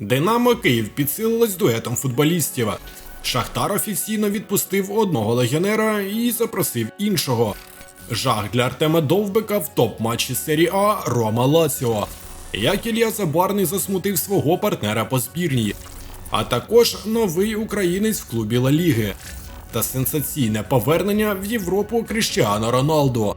Динамо Київ підсилилось дуетом футболістів. Шахтар офіційно відпустив одного легіонера і запросив іншого. Жах для Артема Довбика в топ-матчі серії А Рома Лаціо. Як Ілля Забарний засмутив свого партнера по збірній, а також новий українець в клубі Ла Ліги та сенсаційне повернення в Європу Кріштіану Роналду.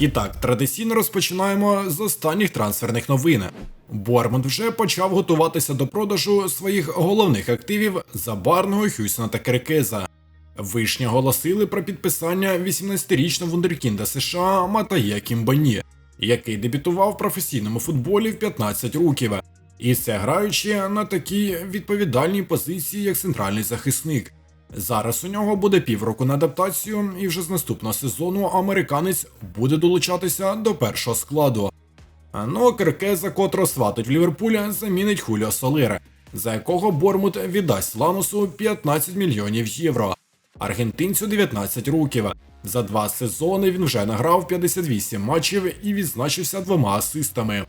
І так, традиційно розпочинаємо з останніх трансферних новин. Бормонт вже почав готуватися до продажу своїх головних активів Забарного, Хюсона та Керекеза. Вишня оголосили про підписання 18-річного вундеркінда США Матає Кімбані, який дебютував в професійному футболі в 15 років. І це граючи на такій відповідальній позиції, як центральний захисник. Зараз у нього буде півроку на адаптацію, і вже з наступного сезону американець буде долучатися до першого складу. Ну, Керкеза, котрого сватить в Ліверпуля, замінить Хуліо Солера, за якого Бормут віддасть Ланусу 15 мільйонів євро. Аргентинцю 19 років. За два сезони він вже награв 58 матчів і відзначився двома асистами.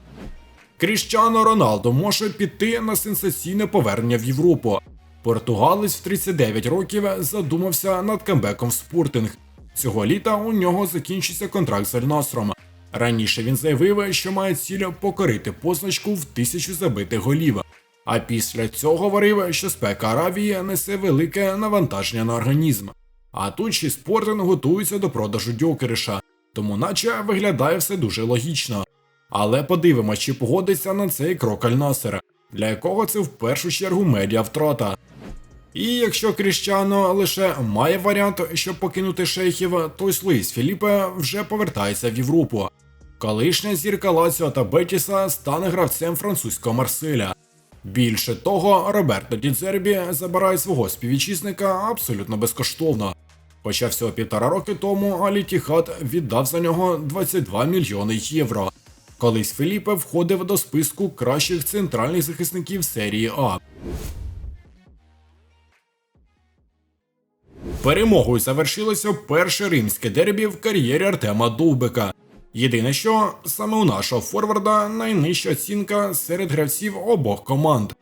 Кріщано Роналдо може піти на сенсаційне повернення в Європу. Португалець в 39 років задумався над камбеком в спортинг. Цього літа у нього закінчиться контракт з Альнасром. Раніше він заявив, що має ціль покорити позначку в тисячу забитих голів. А після цього говорив, що спека Аравії несе велике навантаження на організм. А тут ще спортинг готується до продажу Дьокериша, тому наче виглядає все дуже логічно. Але подивимось, чи погодиться на цей крок Альнасера, для якого це в першу чергу медіа втрата. І якщо Кріщано лише має варіант, щоб покинути шейхів, то й Луїс Філіпе вже повертається в Європу. Колишня зірка Лаціо та Бетіса стане гравцем французького Марселя. Більше того, Роберто Дідзербі забирає свого співвітчизника абсолютно безкоштовно. Хоча всього півтора роки тому Алітіхат віддав за нього 22 мільйони євро. Колись Філіпе входив до списку кращих центральних захисників серії А. Перемогою завершилося перше римське дербі в кар'єрі Артема Довбика. Єдине, що саме у нашого форварда найнижча оцінка серед гравців обох команд.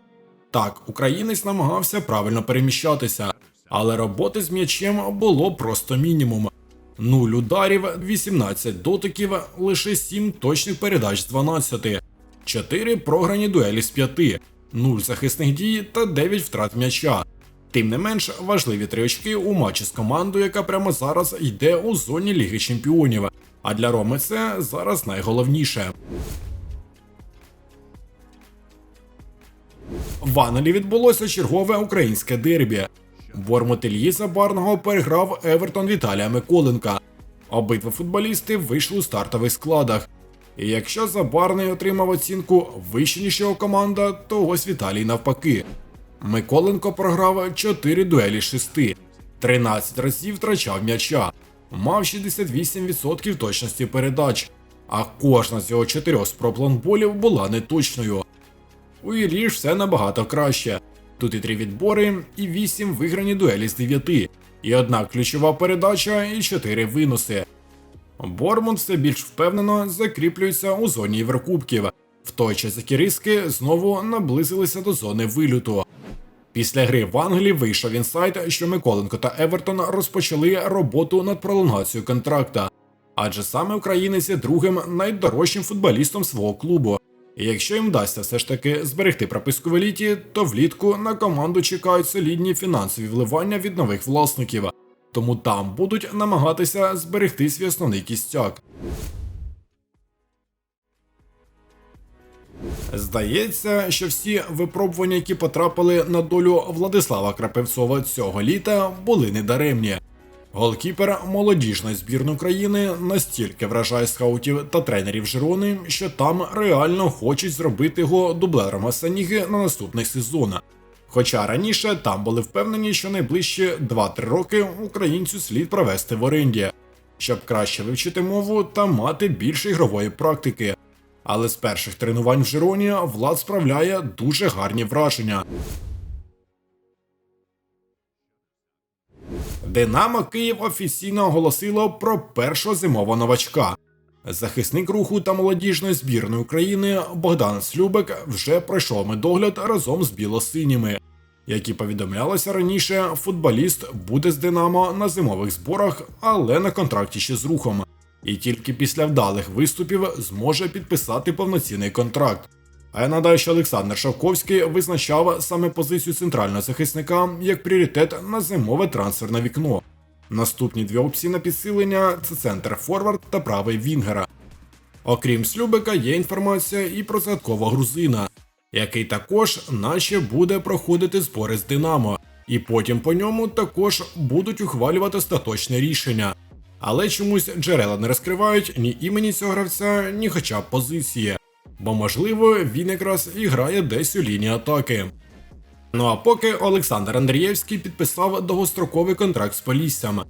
Так, українець намагався правильно переміщатися, але роботи з м'ячем було просто мінімум. Нуль ударів, 18 дотиків, лише 7 точних передач з 12, 4 програні дуелі з 5, 0 захисних дій та 9 втрат м'яча. Тим не менш, важливі три очки у матчі з командою, яка прямо зараз йде у зоні Ліги Чемпіонів. А для Роми це зараз найголовніше. В Англії відбулося чергове українське дербі. Бормут Ільї Забарного переграв Евертон Віталія Миколенка. Обидва футболісти вийшли у стартових складах. І якщо Забарний отримав оцінку вище ніж команда, то ось Віталій навпаки. Миколенко програв 4 дуелі з 6, 13 разів втрачав м'яча, мав 68% точності передач, а кожна з його чотирьох спроб лонболів була неточною. У Іллі все набагато краще. Тут і три відбори, і 8 виграні дуелі з 9, і одна ключова передача, і 4 виноси. Бормонт все більш впевнено закріплюється у зоні Єврокубків, в той час як іриски знову наблизилися до зони вилюту. Після гри в Англії вийшов інсайт, що Миколенко та Евертон розпочали роботу над пролонгацією контракта, адже саме українець є другим найдорожчим футболістом свого клубу. І якщо їм вдасться все ж таки зберегти прописку в еліті, то влітку на команду чекають солідні фінансові вливання від нових власників, тому там будуть намагатися зберегти свій основний кістяк. Здається, що всі випробування, які потрапили на долю Владислава Крапивцова цього літа, були недаремні. Голкіпер молодіжної збірної України настільки вражає скаутів та тренерів Жирони, що там реально хочуть зробити його дублером Асаніги на наступний сезон. Хоча раніше там були впевнені, що найближчі 2-3 роки українцю слід провести в оренді, щоб краще вивчити мову та мати більше ігрової практики. Але з перших тренувань в Жироні Влад справляє дуже гарні враження. Динамо Київ офіційно оголосило про першого зимового новачка. Захисник руху та молодіжної збірної України Богдан Слюбек вже пройшов медогляд разом з білосиніми. Як і повідомлялося раніше, футболіст буде з Динамо на зимових зборах, але на контракті ще з рухом. І тільки після вдалих виступів зможе підписати повноцінний контракт. А я нагадаю, що Олександр Шавковський визначав саме позицію центрального захисника як пріоритет на зимове трансферне вікно. Наступні дві опції на підсилення це центр Форвард та правий Вінгера. Окрім Слюбика, є інформація і про загадкового грузина, який також наче буде проходити збори з Динамо, і потім по ньому також будуть ухвалювати остаточне рішення. Але чомусь джерела не розкривають ні імені цього гравця, ні хоча б позиції, бо можливо він якраз і грає десь у лінії атаки. Ну а поки Олександр Андрієвський підписав довгостроковий контракт з Поліссям.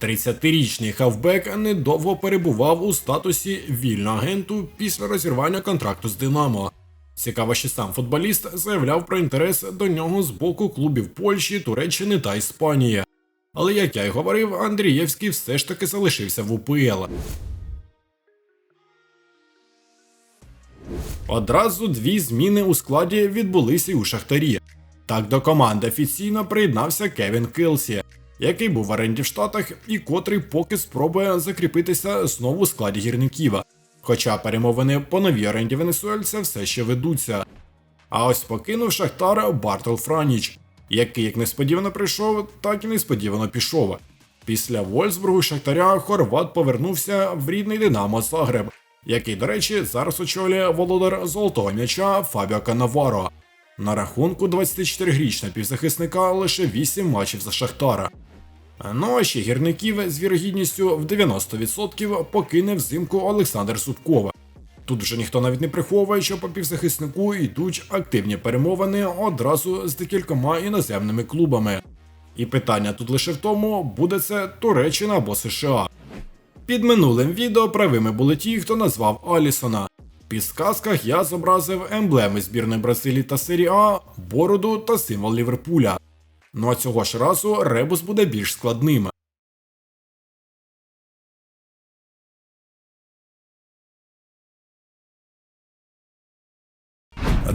30-річний хавбек недовго перебував у статусі вільного агенту після розірвання контракту з Динамо. Цікаво, що сам футболіст заявляв про інтерес до нього з боку клубів Польщі, Туреччини та Іспанії. Але як я й говорив, Андрієвський все ж таки залишився в УПЛ. Одразу дві зміни у складі відбулися у Шахтарі. Так до команди офіційно приєднався Кевін Килсі, який був в оренді в Штатах і котрий поки спробує закріпитися знову у складі гірників. Хоча перемовини по новій оренді венесуельця все ще ведуться. А ось покинув Шахтар Бартол Франіч, який як несподівано прийшов, так і несподівано пішов. Після Вольсбургу Шахтаря Хорват повернувся в рідний Динамо Загреб, який, до речі, зараз очолює володар золотого м'яча Фабіо Канаваро. На рахунку 24-річного півзахисника лише 8 матчів за Шахтара. Ну а ще гірників з вірогідністю в 90% покине взимку Олександр Судкова. Тут вже ніхто навіть не приховує, що по півзахиснику йдуть активні перемовини одразу з декількома іноземними клубами. І питання тут лише в тому, буде це Туреччина або США. Під минулим відео правими були ті, хто назвав Алісона. В підсказках я зобразив емблеми збірної Бразилії та серії А, бороду та символ Ліверпуля. Ну а цього ж разу ребус буде більш складним.